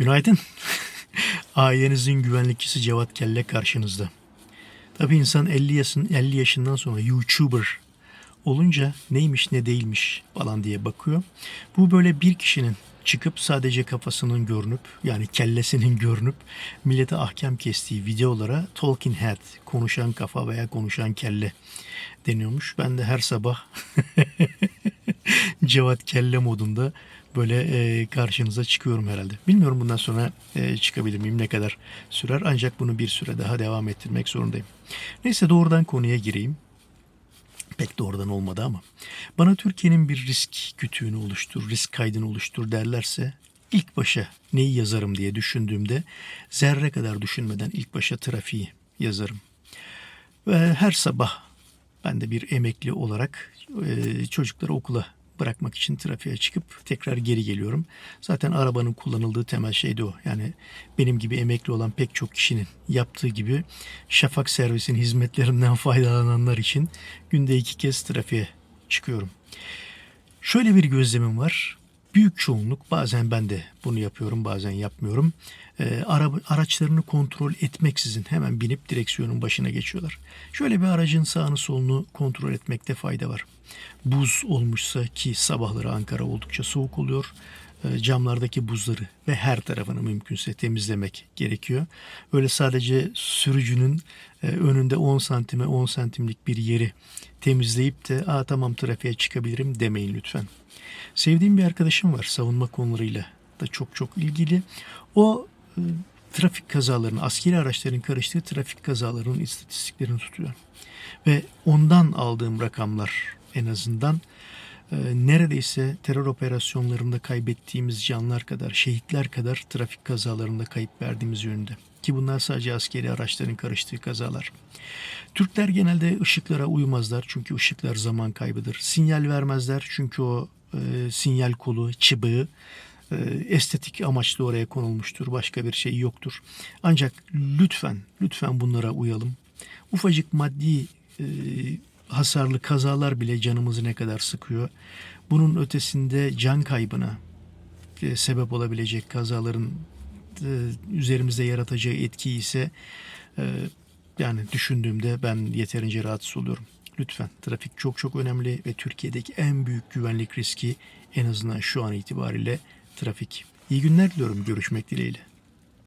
Günaydın. Ailenizin güvenlikçisi Cevat Kelle karşınızda. Tabii insan 50 yaşın 50 yaşından sonra YouTuber olunca neymiş ne değilmiş falan diye bakıyor. Bu böyle bir kişinin çıkıp sadece kafasının görünüp yani kellesinin görünüp millete ahkam kestiği videolara talking head, konuşan kafa veya konuşan kelle deniyormuş. Ben de her sabah Cevat Kelle modunda böyle e, karşınıza çıkıyorum herhalde. Bilmiyorum bundan sonra e, çıkabilir miyim, ne kadar sürer ancak bunu bir süre daha devam ettirmek zorundayım. Neyse doğrudan konuya gireyim. Pek doğrudan olmadı ama. Bana Türkiye'nin bir risk kütüğünü oluştur, risk kaydını oluştur derlerse ilk başa neyi yazarım diye düşündüğümde zerre kadar düşünmeden ilk başa trafiği yazarım. Ve her sabah ben de bir emekli olarak e, çocukları okula bırakmak için trafiğe çıkıp tekrar geri geliyorum. Zaten arabanın kullanıldığı temel şey de o. Yani benim gibi emekli olan pek çok kişinin yaptığı gibi şafak servisin hizmetlerinden faydalananlar için günde iki kez trafiğe çıkıyorum. Şöyle bir gözlemim var. Büyük çoğunluk bazen ben de bunu yapıyorum bazen yapmıyorum. Ee, ara, araçlarını kontrol etmeksizin hemen binip direksiyonun başına geçiyorlar. Şöyle bir aracın sağını solunu kontrol etmekte fayda var. Buz olmuşsa ki sabahları Ankara oldukça soğuk oluyor. E, Camlardaki buzları ve her tarafını mümkünse temizlemek gerekiyor. Öyle sadece sürücünün e, önünde 10 santime 10 santimlik bir yeri temizleyip de Aa, tamam trafiğe çıkabilirim demeyin lütfen. Sevdiğim bir arkadaşım var savunma konularıyla da çok çok ilgili. O e, trafik kazalarının, askeri araçların karıştığı trafik kazalarının istatistiklerini tutuyor. Ve ondan aldığım rakamlar en azından neredeyse terör operasyonlarında kaybettiğimiz canlar kadar, şehitler kadar trafik kazalarında kayıp verdiğimiz yönünde. Ki bunlar sadece askeri araçların karıştığı kazalar. Türkler genelde ışıklara uymazlar çünkü ışıklar zaman kaybıdır. Sinyal vermezler çünkü o e, sinyal kolu, çıbığı e, estetik amaçlı oraya konulmuştur. Başka bir şey yoktur. Ancak lütfen, lütfen bunlara uyalım. Ufacık maddi e, hasarlı kazalar bile canımızı ne kadar sıkıyor. Bunun ötesinde can kaybına e, sebep olabilecek kazaların e, üzerimizde yaratacağı etki ise e, yani düşündüğümde ben yeterince rahatsız oluyorum. Lütfen trafik çok çok önemli ve Türkiye'deki en büyük güvenlik riski en azından şu an itibariyle trafik. İyi günler diliyorum görüşmek dileğiyle.